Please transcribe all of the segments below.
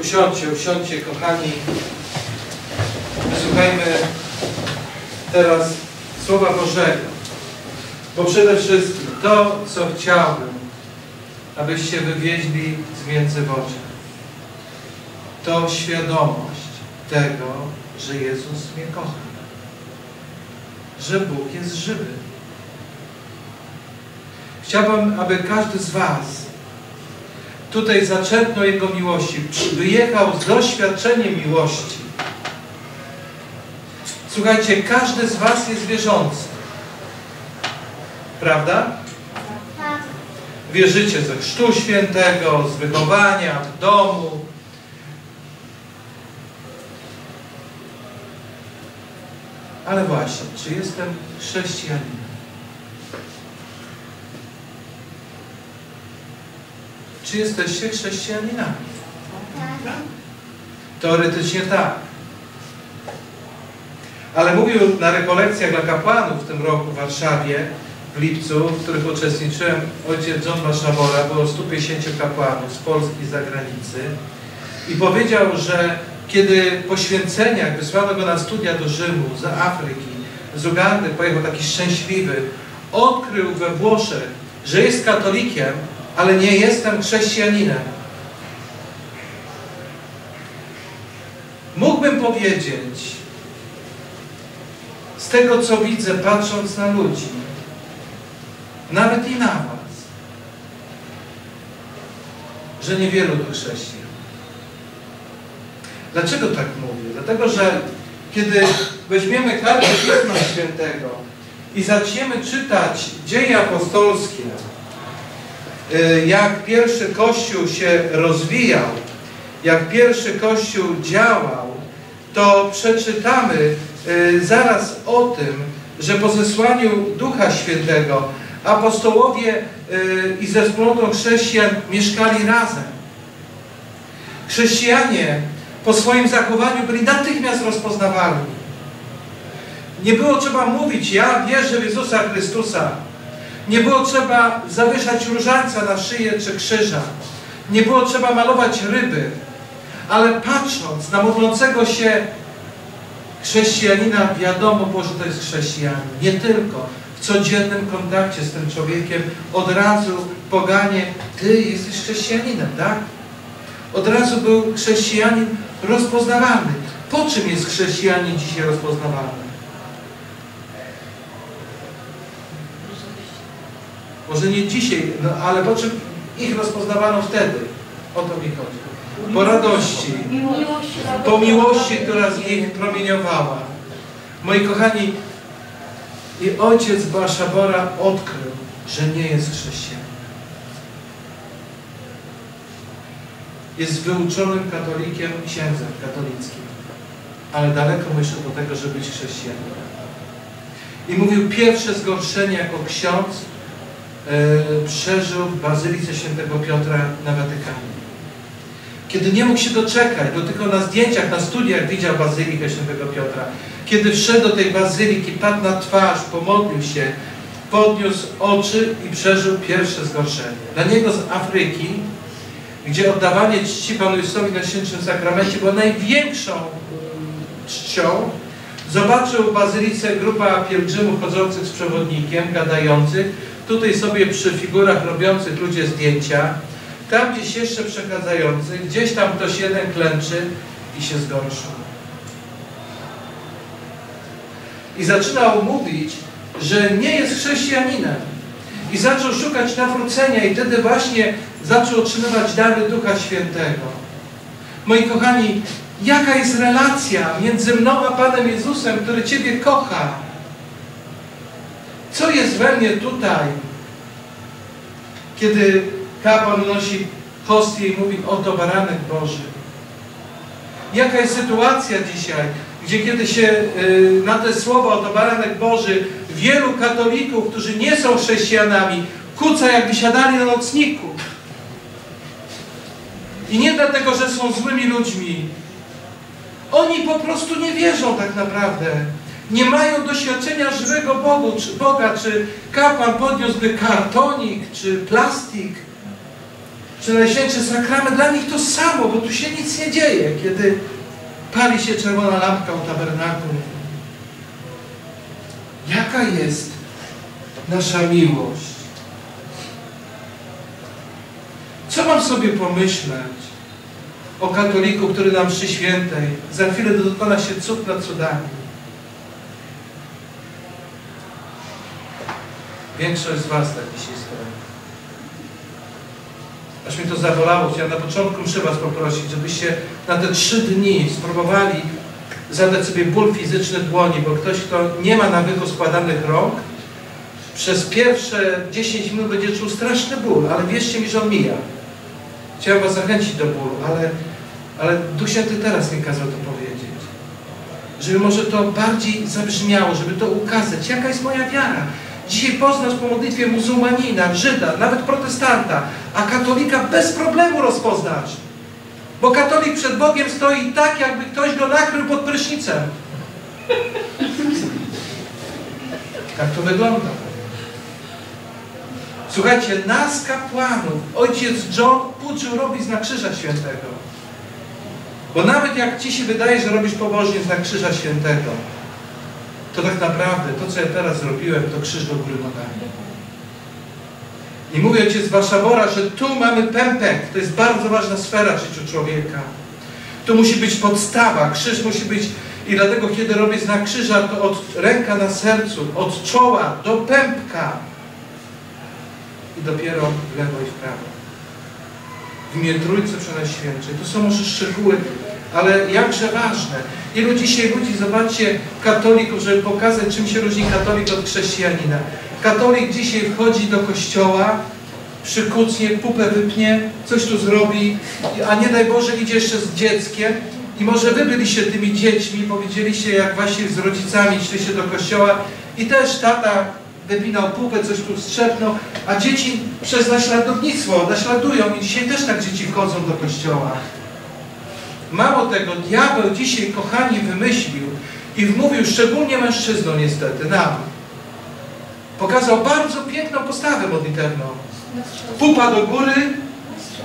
Usiądźcie, usiądźcie, kochani. Wysłuchajmy teraz Słowa Bożego. Bo przede wszystkim to, co chciałbym, abyście wywieźli z Międzywodzia, to świadomość tego, że Jezus mnie kocha. Że Bóg jest żywy. Chciałbym, aby każdy z Was tutaj zaczerpnął Jego miłości, wyjechał z doświadczeniem miłości. Słuchajcie, każdy z Was jest wierzący. Prawda? Wierzycie ze Chrztu Świętego, z wychowania, w domu. Ale właśnie, czy jestem chrześcijaninem? Czy jesteście chrześcijaninami? Teoretycznie tak. Ale mówił na rekolekcjach dla kapłanów w tym roku w Warszawie, w lipcu, w których uczestniczyłem, ojciec John Baszabora, było 150 kapłanów z Polski i zagranicy i powiedział, że kiedy poświęceniach wysłano go na studia do Rzymu, z Afryki, z Ugandy, pojechał taki szczęśliwy, odkrył we Włoszech, że jest katolikiem, ale nie jestem chrześcijaninem. Mógłbym powiedzieć, z tego co widzę, patrząc na ludzi, nawet i na Was, że niewielu tu chrześcijan. Dlaczego tak mówię? Dlatego, że kiedy weźmiemy kartę Pisma Świętego i zaczniemy czytać dzieje apostolskie, jak pierwszy Kościół się rozwijał, jak pierwszy Kościół działał, to przeczytamy y, zaraz o tym, że po zesłaniu Ducha Świętego apostołowie y, i ze wspólnotą chrześcijan mieszkali razem. Chrześcijanie po swoim zachowaniu byli natychmiast rozpoznawalni. Nie było trzeba mówić, ja wierzę w Jezusa Chrystusa. Nie było trzeba zawieszać różańca na szyję czy krzyża. Nie było trzeba malować ryby. Ale patrząc na modlącego się chrześcijanina, wiadomo było, że to jest chrześcijanin. Nie tylko. W codziennym kontakcie z tym człowiekiem od razu poganie, ty jesteś chrześcijaninem, tak? Od razu był chrześcijanin rozpoznawalny. Po czym jest chrześcijanin dzisiaj rozpoznawalny? Może nie dzisiaj, no ale po czym ich rozpoznawano wtedy? O to mi chodzi. Po radości, po miłości, która z nich promieniowała. Moi kochani, i ojciec Baszabora odkrył, że nie jest chrześcijanin. Jest wyuczonym katolikiem, księdzem katolickim, ale daleko jeszcze do tego, żeby być chrześcijaninem. I mówił, pierwsze zgorszenie jako ksiądz przeżył w Bazylice Świętego Piotra na Watykanie. Kiedy nie mógł się doczekać, bo tylko na zdjęciach, na studiach widział Bazylikę Świętego Piotra. Kiedy wszedł do tej bazyliki, padł na twarz, pomodlił się, podniósł oczy i przeżył pierwsze zgorszenie. Dla niego z Afryki, gdzie oddawanie czci Panu Jezusowi na Świętym Sakramencie było największą czcią, zobaczył w bazylice grupa pielgrzymów chodzących z przewodnikiem, gadających, tutaj sobie przy figurach robiących ludzie zdjęcia, tam gdzieś jeszcze przechadzający, gdzieś tam ktoś jeden klęczy i się zgorszył. I zaczynał mówić, że nie jest chrześcijaninem. I zaczął szukać nawrócenia i wtedy właśnie zaczął otrzymywać dary Ducha Świętego. Moi kochani, jaka jest relacja między mną a Panem Jezusem, który Ciebie kocha? Co jest we mnie tutaj, kiedy kapłan nosi hostię i mówi, oto baranek Boży. Jaka jest sytuacja dzisiaj, gdzie kiedy się y, na te słowa, oto baranek Boży, wielu katolików, którzy nie są chrześcijanami, kuca jakby siadali na nocniku. I nie dlatego, że są złymi ludźmi. Oni po prostu nie wierzą tak naprawdę. Nie mają doświadczenia żywego Bogu, czy Boga, czy kapłan podniósłby kartonik, czy plastik. że Najświętszy Sakrament dla nich to samo, bo tu się nic nie dzieje, kiedy pali się czerwona lampka u tabernakum. Jaka jest nasza miłość? Co mam sobie pomyśleć o katoliku, który nam przy świętej za chwilę dokona się cud nad cudami? Większość z Was tak dzisiaj stoi. Aż mnie to zabolało. Chciałem na początku muszę Was poprosić, żebyście na te trzy dni spróbowali zadać sobie ból fizyczny dłoni, bo ktoś, kto nie ma nawyku składanych rąk, przez pierwsze 10 minut będzie czuł straszny ból, ale wierzcie mi, że on mija. Chciałem Was zachęcić do bólu, ale, ale Duch Święty teraz mi kazał to powiedzieć. Żeby może to bardziej zabrzmiało, żeby to ukazać, jaka jest moja wiara. Dzisiaj poznasz po modlitwie muzułmanina, Żyda, nawet protestanta, a katolika bez problemu rozpoznasz. Bo katolik przed Bogiem stoi tak, jakby ktoś go nakrył pod prysznicem. Tak to wygląda. Słuchajcie, nas kapłanów ojciec John uczył robić na krzyża świętego. Bo nawet jak ci się wydaje, że robisz pobożnie na krzyża świętego, to tak naprawdę to, co ja teraz zrobiłem, to krzyż do góry nogami. I mówi ojciec Waszabora, że tu mamy pępek. To jest bardzo ważna sfera w życiu człowieka. Tu musi być podstawa. Krzyż musi być... I dlatego, kiedy robię znak krzyża, to od ręka na sercu, od czoła do pępka. I dopiero w lewo i w prawo. W imię Trójcy Przenajświętszej. To są może szczegóły, ale jakże ważne. Ilu dzisiaj ludzi, zobaczcie, katolików, żeby pokazać, czym się różni katolik od chrześcijanina. Katolik dzisiaj wchodzi do kościoła, przykucnie, pupę wypnie, coś tu zrobi, a nie daj Boże idzie jeszcze z dzieckiem i może wy byliście tymi dziećmi, powiedzieliście jak właśnie z rodzicami szliście do kościoła i też tata wypinał pupę, coś tu strzepnął, a dzieci przez naśladownictwo naśladują i dzisiaj też tak dzieci wchodzą do kościoła. Mało tego, diabeł dzisiaj, kochani, wymyślił i wmówił, szczególnie mężczyznom niestety, nam, pokazał bardzo piękną postawę modlitewną. Pupa do góry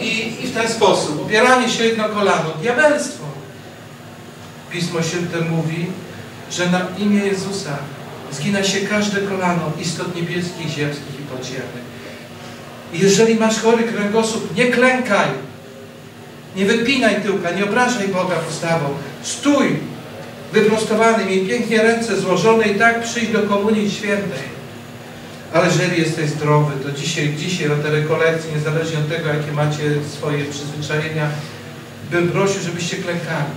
i, i w ten sposób, opieranie się jedno kolano, diabelstwo. Pismo Święte mówi, że na imię Jezusa zgina się każde kolano istot niebieskich, ziemskich i podziemnych. Jeżeli masz chory kręgosłup, nie klękaj, nie wypinaj tyłka, nie obrażaj Boga postawą. Stój wyprostowany, miej pięknie ręce złożone i tak przyjść do Komunii Świętej. Ale jeżeli jesteś zdrowy, to dzisiaj, dzisiaj na te rekolekcje, niezależnie od tego, jakie macie swoje przyzwyczajenia, bym prosił, żebyście klękali.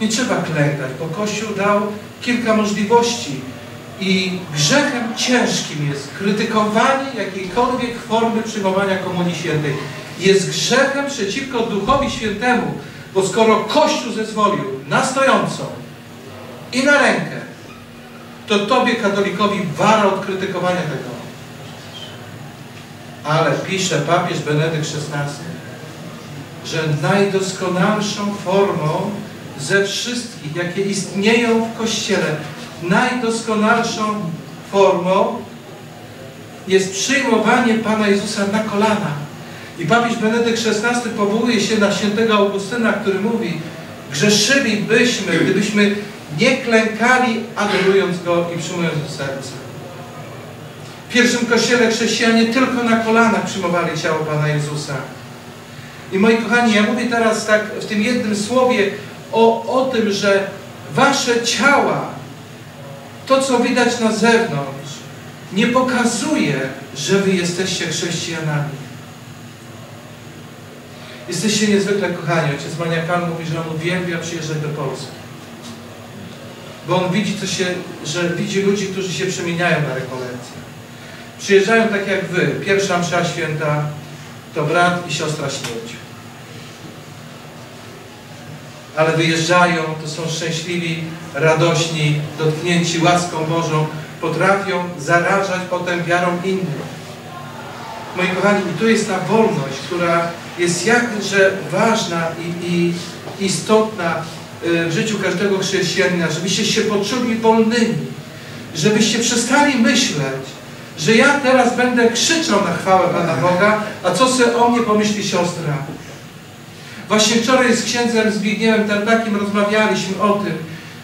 Nie trzeba klękać, bo Kościół dał kilka możliwości i grzechem ciężkim jest krytykowanie jakiejkolwiek formy przyjmowania Komunii Świętej. Jest grzechem przeciwko Duchowi Świętemu, bo skoro Kościół zezwolił na stojącą i na rękę, to Tobie, katolikowi, wara od krytykowania tego. Ale pisze papież Benedykt XVI, że najdoskonalszą formą ze wszystkich, jakie istnieją w Kościele, najdoskonalszą formą jest przyjmowanie Pana Jezusa na kolana. I papież Benedykt XVI powołuje się na świętego Augustyna, który mówi, grzeszylibyśmy, gdybyśmy nie klękali, adorując Go i przyjmując do serca. W pierwszym kościele chrześcijanie tylko na kolanach przyjmowali ciało Pana Jezusa. I moi kochani, ja mówię teraz tak w tym jednym słowie o, o tym, że wasze ciała, to co widać na zewnątrz, nie pokazuje, że wy jesteście chrześcijanami. Jesteście niezwykle kochani. Ojciec Maniakal mówi, że on uwielbia przyjeżdżać do Polski. Bo on widzi, co się, że widzi ludzi, którzy się przemieniają na rekolekcję. Przyjeżdżają tak jak wy. Pierwsza msza święta to brat i siostra śmierć. Ale wyjeżdżają, to są szczęśliwi, radośni, dotknięci łaską Bożą, potrafią zarażać potem wiarą innych. Moi kochani, i tu jest ta wolność, która jest jakże ważna i, i istotna y, w życiu każdego chrześcijanina, żebyście się poczuli wolnymi, żebyście przestali myśleć, że ja teraz będę krzyczał na chwałę Pana Boga, a co sobie o mnie pomyśli siostra. Właśnie wczoraj z księdzem Zbigniewem Tartakiem rozmawialiśmy o tym,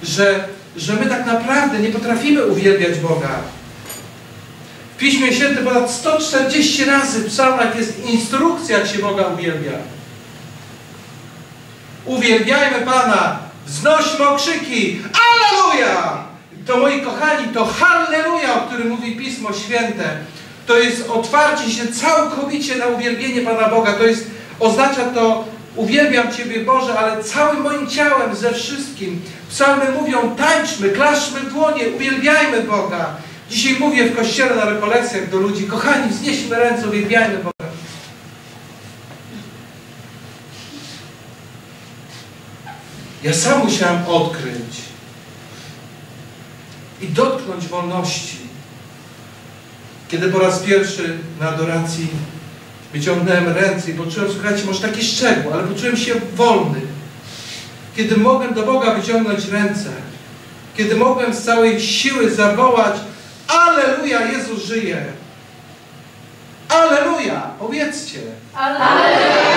że, że my tak naprawdę nie potrafimy uwielbiać Boga. W Piśmie Świętym ponad 140 razy w psalmach jest instrukcja, jak się Boga uwielbia. Uwielbiajmy Pana, wznośmy okrzyki, Alleluja! To moi kochani, to Halleluja, o którym mówi Pismo Święte, to jest otwarcie się całkowicie na uwielbienie Pana Boga. To jest, oznacza to, uwielbiam Ciebie Boże, ale całym moim ciałem, ze wszystkim. Psalmy mówią, tańczmy, klaszmy dłonie, uwielbiajmy Boga. Dzisiaj mówię w kościele na rekolekcjach do ludzi, kochani, wznieśmy ręce, uwielbiajmy Boga. Ja sam musiałem odkryć i dotknąć wolności. Kiedy po raz pierwszy na adoracji wyciągnąłem ręce i poczułem, słuchajcie, może taki szczegół, ale poczułem się wolny. Kiedy mogłem do Boga wyciągnąć ręce, kiedy mogłem z całej siły zawołać Aleluja, Jezus żyje. Aleluja, powiedzcie. Aleluja!